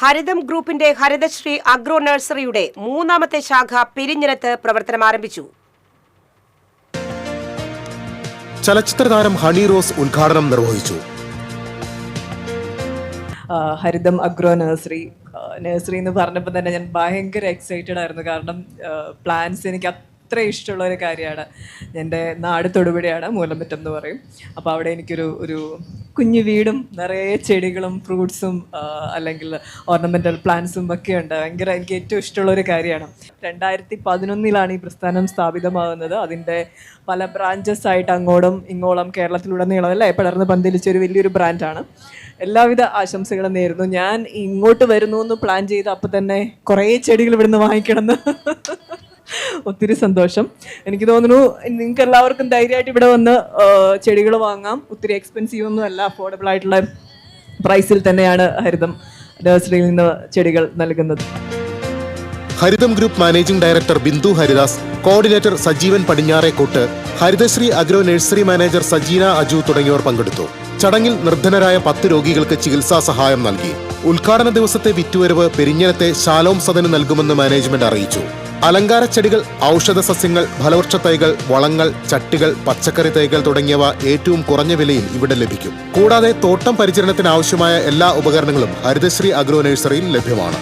ഹരിതം ഗ്രൂപ്പിന്റെ ഹരിതശ്രീ അഗ്രോ നഴ്സറിയുടെ മൂന്നാമത്തെ ശാഖ പിരിഞ്ഞിനത്ത് പ്രവർത്തനം ആരംഭിച്ചു. ചലച്ചിത്ര താരം ഹണി റോസ് ഉദ്ഘാടനം നിർവഹിച്ചു. ഹരിതം അഗ്രോ നഴ്സറി നഴ്സറി എന്ന് പറഞ്ഞപ്പോൾ തന്നെ ഞാൻ ഭയങ്കര എക്സൈറ്റഡ് ആയിരുന്നു. കാരണം പ്ലാന്റ്സ് എനിക്ക് അത്ര ഇഷ്ടമുള്ള ഒരു കാര്യമാണ്. എന്റെ നാട് തൊടുപുഴയാണ് മൂലമറ്റം എന്ന് പറയും. അപ്പോൾ അവിടെ എനിക്കൊരു ഒരു കുഞ്ഞു വീടും നിറയെ ചെടികളും ഫ്രൂട്ട്സും അല്ലെങ്കിൽ ഓർണമെന്റൽ പ്ലാന്റ്സും ഒക്കെ ഉണ്ട്. ഭയങ്കര എനിക്ക് ഏറ്റവും ഇഷ്ടമുള്ള ഒരു കാര്യമാണ്. രണ്ടായിരത്തി പതിനൊന്നിലാണ് ഈ പ്രസ്ഥാനം സ്ഥാപിതമാകുന്നത്. അതിന്റെ പല ബ്രാഞ്ചസ് ആയിട്ട് അങ്ങോട്ടും ഇങ്ങോളം കേരളത്തിലുടനീളം അല്ലേ പടർന്ന് പന്തലിച്ച ഒരു വലിയൊരു ബ്രാൻഡാണ് എല്ലാവിധ ആശംസകളും നേരുന്നു. ഞാൻ ഇങ്ങോട്ട് വരുന്നു എന്ന് പ്ലാൻ ചെയ്ത് അപ്പം തന്നെ കുറേ ചെടികൾ ഇവിടുന്ന് വാങ്ങിക്കണമെന്ന് ഒത്തിരി സന്തോഷം. എനിക്ക് തോന്നുന്നു നിങ്ങൾക്ക് എല്ലാവർക്കും ധൈര്യമായിട്ട് ഇവിടെ വന്ന് ചെടികൾ വാങ്ങാം. ഒത്തിരി എക്സ്പെൻസീവ് ഒന്നും അല്ല അഫോർഡബിൾ ആയിട്ടുള്ള പ്രൈസിൽ തന്നെയാണ് ഹരിതം നഴ്സറിയിൽ നിന്ന് ചെടികൾ നൽകുന്നത്. Haritham group managing director Bindu Haridas coordinator Sajeevan Padinjarekkot Harithasree agro nursery manager Sajeena Aju തുടങ്ങിയവർ പങ്കെടുത്തു. ചടങ്ങിൽ നിർധനരായ പത്ത് രോഗികൾക്ക് ചികിത്സാ സഹായം നൽകി. ഉദ്ഘാടന ദിവസത്തെ വിറ്റുവരവ് പെരിഞ്ഞനത്തെ ശാലോം സദന് നൽകുമെന്ന് മാനേജ്മെന്റ് അറിയിച്ചു. അലങ്കാര ചെടികൾ ഔഷധ സസ്യങ്ങൾ ഫലവൃക്ഷ തൈകൾ വളങ്ങൾ ചട്ടികൾ പച്ചക്കറി തൈകൾ തുടങ്ങിയവ ഏറ്റവും കുറഞ്ഞ വിലയിൽ ഇവിടെ ലഭിക്കും. കൂടാതെ തോട്ടം പരിചരണത്തിന് ആവശ്യമായ എല്ലാ ഉപകരണങ്ങളും ഹരിതശ്രീ അഗ്രോ നഴ്സറിയിൽ ലഭ്യമാണ്.